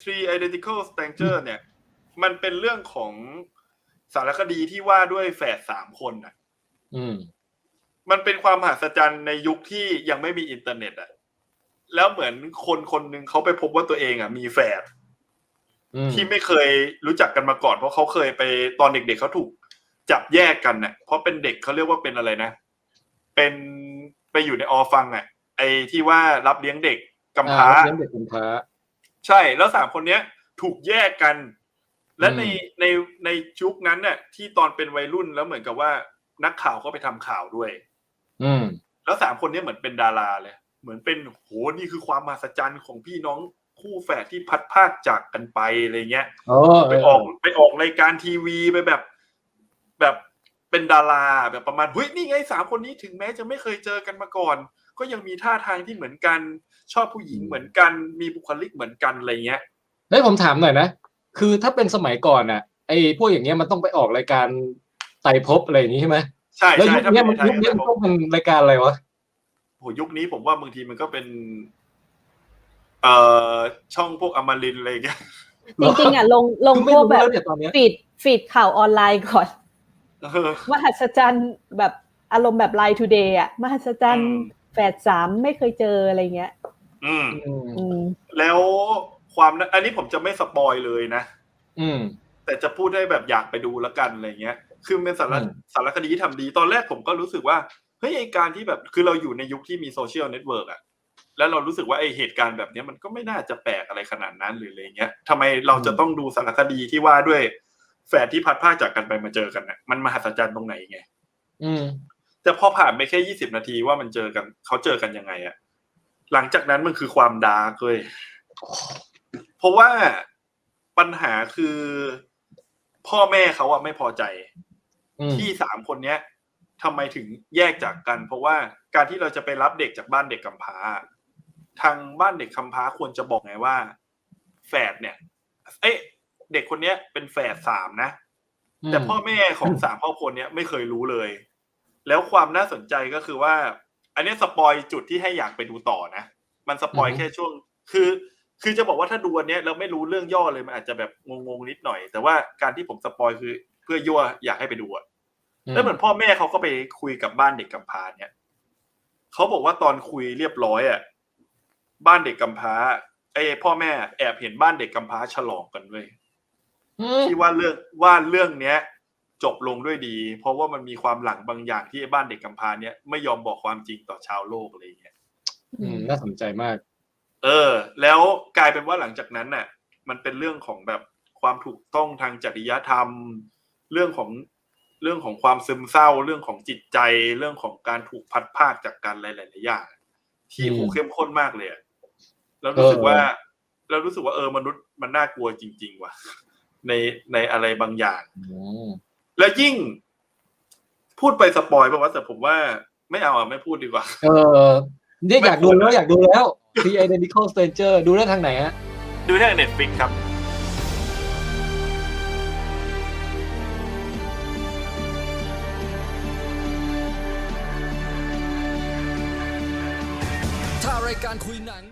Three Identical Stranger เนี่ย มันเป็นเรื่องของสารคดีที่ว่าด้วยแฝดสามคนอะอืมมันเป็นความมหัศจรรย์ในยุคที่ยังไม่มีอินเทอร์เน็ตอะ แล้วเหมือนคนคนหนึ่งเขาไปพบว่าตัวเองอะมีแฝดอืมที่ไม่เคยรู้จักกันมาก่อน เพราะเขาเคยไปตอนเด็กๆเขาถูกจับแยกกันน่ะ เพราะเป็นเด็กเขาเรียกว่าเป็นอะไรนะ เป็นไปอยู่ในออฟังอะ ไอ้ที่ว่ารับเลี้ยงเด็กกำพร้าอ่เลี้ยงเด็กกำพร้า ใช่แล้วสามคนเนี้ย ถูกแยกกัน และในอืมในในยุคนั้นน่ะที่ตอนเป็นวัยรุ่นแล้วเหมือนกับว่านักข่าวก็ไปทำข่าวด้วย อืม แล้วสามคนเนี้ยเหมือนเป็นดาราเลย เหมือนเป็นโหนี่คือความมหัศจรรย์ของพี่น้องคู่แฝดที่พัดพรากจากกันไปอะไรเงี้ยอ๋อไปออกไปออกรายการทีวีไปแบบ แบบเป็นดาราแบบประมาณเฮ้ยนี่ไงสามคนนี้ถึงแม้จะไม่เคยเจอกันมาก่อน ก็ยังมีท่าทางที่เหมือนกัน ชอบผู้หญิงเหมือนกัน มีบุคลิกเหมือนกันอะไรเงี้ยเฮ้ยผมถามหน่อยนะ คือถ้าเป็นสมัยก่อนน่ะไอ้พวกอย่างเงี้ยมันต้องไปออกรายการไต่ภพอะไรอย่างงี้ใช่ไหมใช่แล้วใช่ยุคถ้าเนี้เป็ยนมันไทยยุคเนี้ยก็มันต้องเป็นรายการอะไรวะโหยุคนี้ผมว่าบางทีมันก็เป็น เอ่อช่องพวกอมรินทร์อะไรเงี้ยจริงๆอะลงลงคือไม่พวกรู้แบบแล้วเนี่ยตอนเนี้ยฟีดฟีดข่าวออนไลน์ก่อนเออมหัศจรรย์แบบอารมณ์แบบไลน์ทูเดย์อะมหัศจรรย์อืม แฝดสามไม่เคยเจออะไรเงี้ย อืม อืมอืม แล้วความน่าอันนี้ผมจะไม่สปอยเลยนะ อืม แต่จะพูดให้แบบอยากไปดูแล้วกันอะไรเงี้ย คือมันเป็นสารอืม สารคดีที่ทำดี ตอนแรกผมก็รู้สึกว่า เฮ้ยไอการที่แบบ คือเราอยู่ในยุคที่มีโซเชียลเน็ตเวิร์กอะแล้วเรารู้สึกว่าไอเหตุการณ์แบบเนี้ยมันก็ไม่น่าจะแปลกอะไรขนาดนั้นหรืออะไรเงี้ยทำไมเราจะต้องดูสารคดีที่ว่าด้วยแฝดที่พัดพรากจากกันไปมาเจอกันน่ะมันมหัศจรรย์ตรงไหนไง อืม แต่พอผ่านไปแค่ยี่สิบนาทีว่ามันเจอกันเขาเจอกันยังไงอะหลังจากนั้นมันคือความดาร์กเลยเพราะว่าปัญหาคือพ่อแม่เขาอะไม่พอใจอืมที่สามคนเนี้ยทำไมถึงแยกจากกัน เพราะว่าการที่เราจะไปรับเด็กจากบ้านเด็กกำพร้า ทางบ้านเด็กกำพร้าควรจะบอกไงว่า แฝดเนี่ย เอ๊ะ เด็กคนเนี้ยเป็นแฝดสามนะแต่พ่อแม่ของสามครอบครัวเนี้ยไม่เคยรู้เลย แล้วความน่าสนใจก็คือว่า อันเนี้ยสปอยจุดที่ให้อยากไปดูต่อนะ มันสปอยอือฮึแค่ช่วง คือ คือจะบอกว่าถ้าดูอันเนี้ยเราไม่รู้เรื่องย่อเลยมันอาจจะแบบงงๆนิดหน่อย แต่ว่าการที่ผมสปอยคือเพื่อยั่วอยากให้ไปดูอะแล้วเหมือนพ่อแม่เขาก็ไปคุยกับบ้านเด็กกำพร้าเนี่ยเขาบอกว่าตอนคุยเรียบร้อยอะบ้านเด็กกำพร้าไอ้พ่อแม่แอบเห็นบ้านเด็กกำพร้าฉลองกันเว้ยอืมที่ว่าเรื่องว่าเรื่องเนี้ย จบลงด้วยดี เพราะว่ามันมีความหลังบางอย่างที่ไอ้บ้านเด็กกำพร้าเนี้ยไม่ยอมบอกความจริงต่อชาวโลกอะไรอย่างเงี้ยอืมน่าสนใจมาก เออ แล้วกลายเป็นว่าหลังจากนั้นน่ะ มันเป็นเรื่องของแบบความถูกต้องทางจริยธรรม เรื่องของเรื่องของความซึมเศร้า เรื่องของจิตใจ เรื่องของการถูกพัดภาคจากกันหลายๆอย่างที่อืมโหเข้มข้นมากเลยอะแล้วรู้สึกเออว่าเรารู้สึกว่าเออมนุษย์มันน่ากลัวจริง ๆ ว่ะ ในในอะไรบางอย่างอืม แล้วยิ่ง พูดไปสปอยป่าวะแต่ผมว่าไม่เอาอะไม่พูดดีกว่า เออเนี่ยอยากดูแล้วอยากดูแล้ว The Identical Stranger ดูได้ทางไหนฮะ ดูได้เน็ตฟิกครับถ้ารายการคุยหนัง